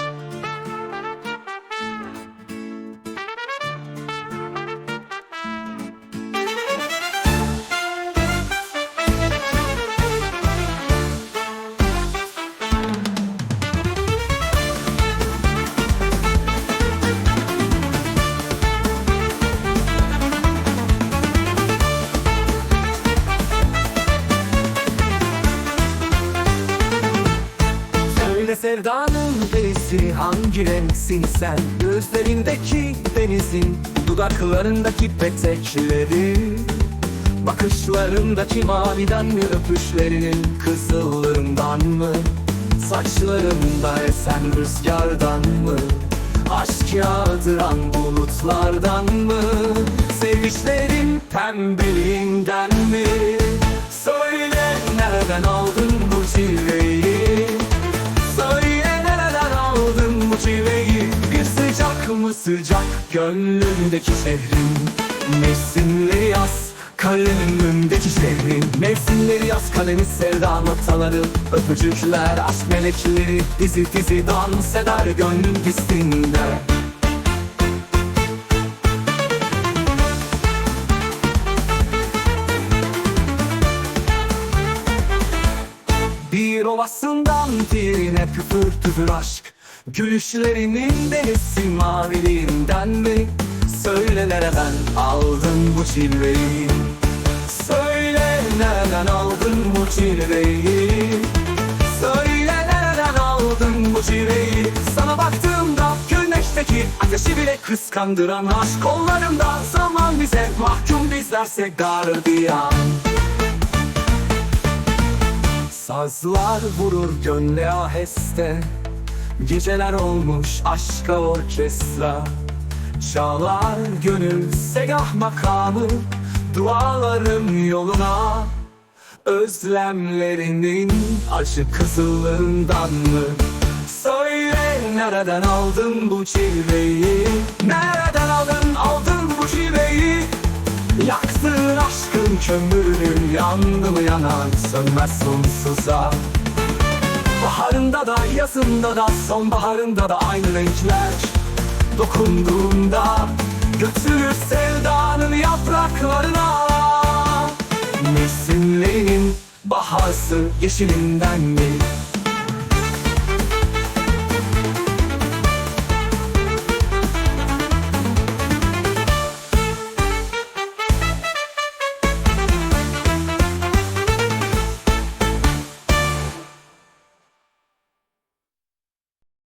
Thanks. Söyle sevdanın delisi hangi renksin sen? Gözlerindeki denizin Dudaklarındaki petekleri Bakışlarındaki maviden mi öpüşlerinin Kızıllığından mı? Saçlarında esen rüzgardan mı? Aşk yağdıran bulutlardan mı? Sevişlerin pembeliğinden mi? Söyle nereden aldın bu cilveyi sıcak mı sıcak gönlümdeki şehrin. Mevsimleri yaz kalemimdeki şehrin. Mevsimleri yaz kalemi sevda notaları Öpücükler aşk melekleri. Dizi dizi dans eder gönlüm pistinde Bir ovasından diğerine püfür püfür aşk Gülüşlerinin delisi maviliğinden mi? Söyle nereden aldın bu cilveyi? Söyle nereden aldın bu cilveyi? Söyle nereden aldın bu cilveyi? Sana baktığımda güneşteki ateşi bile kıskandıran aşk Kollarımda zaman bize mahkum bizlersek gardiyan Sazlar vurur gönle aheste Geceler olmuş aşka orkestra Çağlar gönül segah makamı Dualarım yoluna Özlemlerinin acı kızılığından mı? Söyle nereden aldın bu çileyi? Nereden aldın aldın bu çileyi? Yaktığın aşkın kömürünü yandı mı yanan sönmez sonsuza Baharında da yazında da sonbaharında da aynı renkler Dokunduğunda götürür sevdanın yapraklarına Mevsimlerin bahası yeşilinden mi?